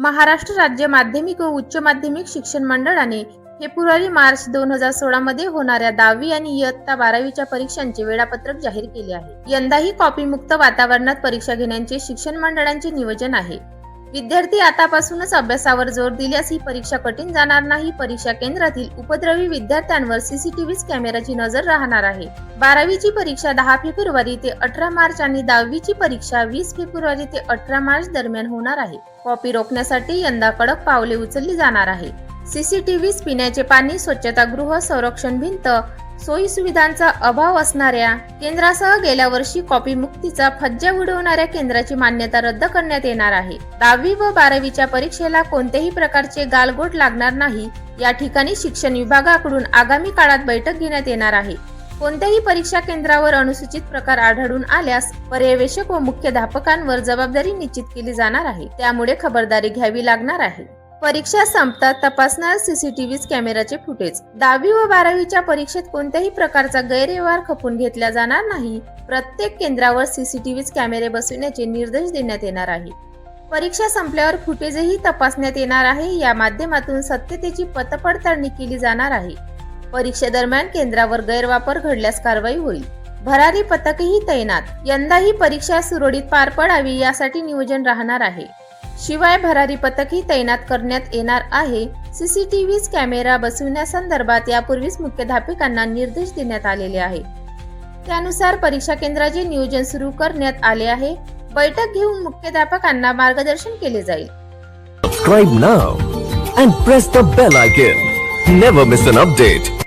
महाराष्ट्र राज्य माध्यमिक व उच्च माध्यमिक शिक्षण मंडळाने फेब्रुवारी मार्च दोन हजार सोळा मध्ये होणाऱ्या दहावी आणि इयत्ता बारावीच्या परीक्षांचे वेळापत्रक जाहीर केले आहे. यंदाही कॉपीमुक्त वातावरणात परीक्षा घेण्याचे शिक्षण मंडळांचे नियोजन आहे. विद्यार्थी आतापासूनच अभ्यासावर जोर दिल्यास ही परीक्षा कठीण जाणार नाही. परीक्षा केंद्रातील उपद्रवी विद्यार्थ्यांवर सीसीटीव्ही कॅमेराची नजर राहणार आहे. बारावीची परीक्षा दहा फेब्रुवारी ते अठरा मार्च आणि दहावीची परीक्षा वीस फेब्रुवारी ते अठरा मार्च दरम्यान होणार आहे. कॉपी रोखण्यासाठी यंदा कडक पावले उचलली जाणार आहे. सीसीटीव्ही पिण्याचे पाणी स्वच्छतागृह संरक्षण भिंत सोयी सुविधांचा अभाव असणाऱ्या केंद्रासह गेल्या वर्षी कॉपी मुक्तीचा फज्जा उडवणाऱ्या केंद्राची मान्यता रद्द करण्यात येणार आहे. दहावी व बारावीच्या परीक्षेला कोणत्याही प्रकारचे गालगोट लागणार नाही या ठिकाणी शिक्षण विभागाकडून आगामी काळात बैठक घेण्यात येणार आहे. कोणत्याही परीक्षा केंद्रावर अनुसूचित प्रकार आढळून आल्यास पर्यवेक्षक व मुख्याध्यापकांवर जबाबदारी निश्चित केली जाणार आहे. त्यामुळे खबरदारी घ्यावी लागणार आहे. परीक्षा संपतात तपासणार सीसीटीव्ही कॅमेराचे फुटेज. दहावी व बारावीच्या परीक्षेत कोणत्याही प्रकारचा गैरव्यवहार खपून घेतला जाणार नाही. प्रत्येक केंद्रावर सीसीटीव्ही कॅमेरे बसविण्याचे निर्देश देण्यात येणार आहे. परीक्षा संपल्यावर फुटेजही तपासण्यात येणार आहे. या माध्यमातून सत्यतेची पतपडताळणी केली जाणार आहे. परीक्षेदरम्यान केंद्रावर गैरवापर घडल्यास कारवाई होईल. भरारी पथकही तैनात. यंदाही परीक्षा सुरळीत पार पडावी यासाठी नियोजन राहणार आहे. शिवाय भरारी पथकही तैनात करण्यात येणार आहे. सीसीटीव्ही कॅमेरा बसविण्यासंदर्भात यापूर्वीच मुख्याध्यापकांना निर्देश देण्यात आलेले आहे. त्यानुसार परीक्षा केंद्राचे नियोजन सुरू करण्यात आले आहे. बैठक घेऊन मुख्याध्यापकांना मार्गदर्शन केले जाईल. Subscribe now and press the bell icon never miss an update